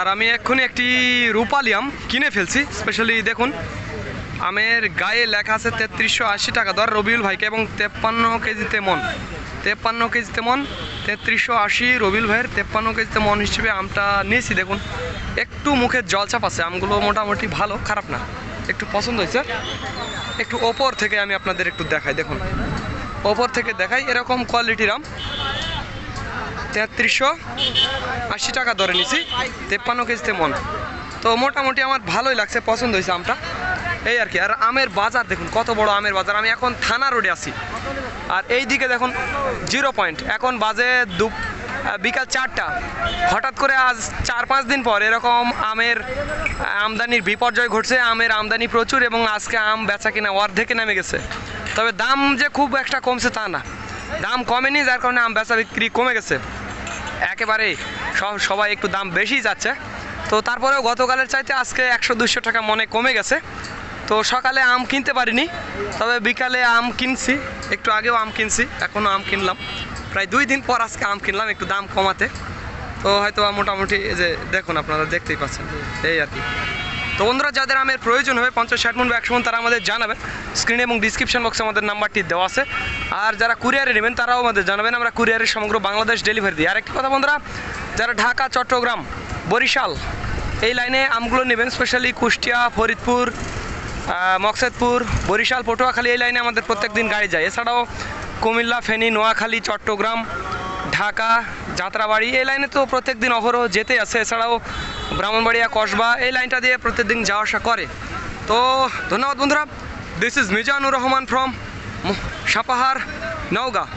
আর আমি এক্ষুনি একটি রূপালি আম কিনে ফেলছি স্পেশালি দেখুন, আমের গায়ে লেখা আছে তেত্রিশশো আশি টাকা দর রবিউল ভাইকে এবং তেপ্পান্ন কেজিতে মন। তেপ্পান্ন কেজিতে মন, তেত্রিশশো আশি রবিউল ভাইয়ের তেপ্পান্ন কেজিতে মন হিসেবে আমটা নিয়েছি, দেখুন। একটু মুখের জলচাপ আছে, আমগুলো মোটামুটি ভালো, খারাপ না। একটু পছন্দ হয়েছে। একটু ওপর থেকে আমি আপনাদের একটু দেখাই, দেখুন। ওপর থেকে দেখাই, এরকম কোয়ালিটির আম। তেত্রিশশো আশি টাকা ধরে নিছি, তেপ্পান্ন কেজিতে মন। তো মোটামুটি আমার ভালোই লাগছে, পছন্দ হয়েছে আমটা। এই আর কি, আর আমের বাজার দেখুন, কত বড় আমের বাজার। আমি এখন থানা রোডে আছি। আর এই দিকে দেখুন, জিরো পয়েন্ট। এখন বাজে দু বিকাল চারটা। হঠাৎ করে আজ চার পাঁচ দিন পর এরকম আমের আমদানির বিপর্যয় ঘটছে। আমের আমদানি প্রচুর এবং আজকে আম বেচা কিনা অর্ধেকে নেমে গেছে। তবে দাম যে খুব একটা কমছে তা না। দাম কমেনি, যার কারণে আম বেচা বিক্রি কমে গেছে। একেবারে সব সবাই একটু দাম বেশি যাচ্ছে। তো তারপরেও গতকালের চাইতে আজকে একশো দুশো টাকা মনে কমে গেছে। তো সকালে আম কিনতে পারিনি, তবে বিকালে আম কিনছি, একটু আগেও আম কিনছি এখনও আম কিনলাম। প্রায় দুই দিন পর আজকে আম কিনলাম, একটু দাম কমাতে। তো হয়তো মোটামুটি যে দেখুন আপনারা দেখতেই পাচ্ছেন, এই আর কি। তো বন্ধুরা, যাদের আমের প্রয়োজন হবে, পঞ্চাশ ষাট মন বা একশো মন, তারা আমাদের জানাবেন স্ক্রিনে এবং ডিসক্রিপশন বক্সে আমাদের নাম্বারটি দেওয়া আছে। আর যারা কুরিয়ারে নেবেন, তারাও আমাদের জানাবেন। আমরা কুরিয়ারের সমগ্র বাংলাদেশ ডেলিভারি দিই। আর একটি কথা বন্ধুরা, যারা ঢাকা, চট্টগ্রাম, বরিশাল, এই লাইনে আমগুলো নেবেন স্পেশালি কুষ্টিয়া, ফরিদপুর মকসেদপুর, বরিশাল, পটুয়াখালী, এই লাইনে আমাদের প্রত্যেক দিন গাড়ি যায়। এছাড়াও কুমিল্লা, ফেনী, নোয়াখালী, চট্টগ্রাম, ঢাকা, যাত্রাবাড়ি, এই লাইনে তো প্রত্যেক দিন অহরহ যেতে আছে। এছাড়াও ব্রাহ্মণবাড়িয়া, কসবা, এই লাইনটা দিয়ে প্রত্যেকদিন যাওয়া আসা করে। তো ধন্যবাদ বন্ধুরা। This is Mizanur Rahman from Sapahar Naogaon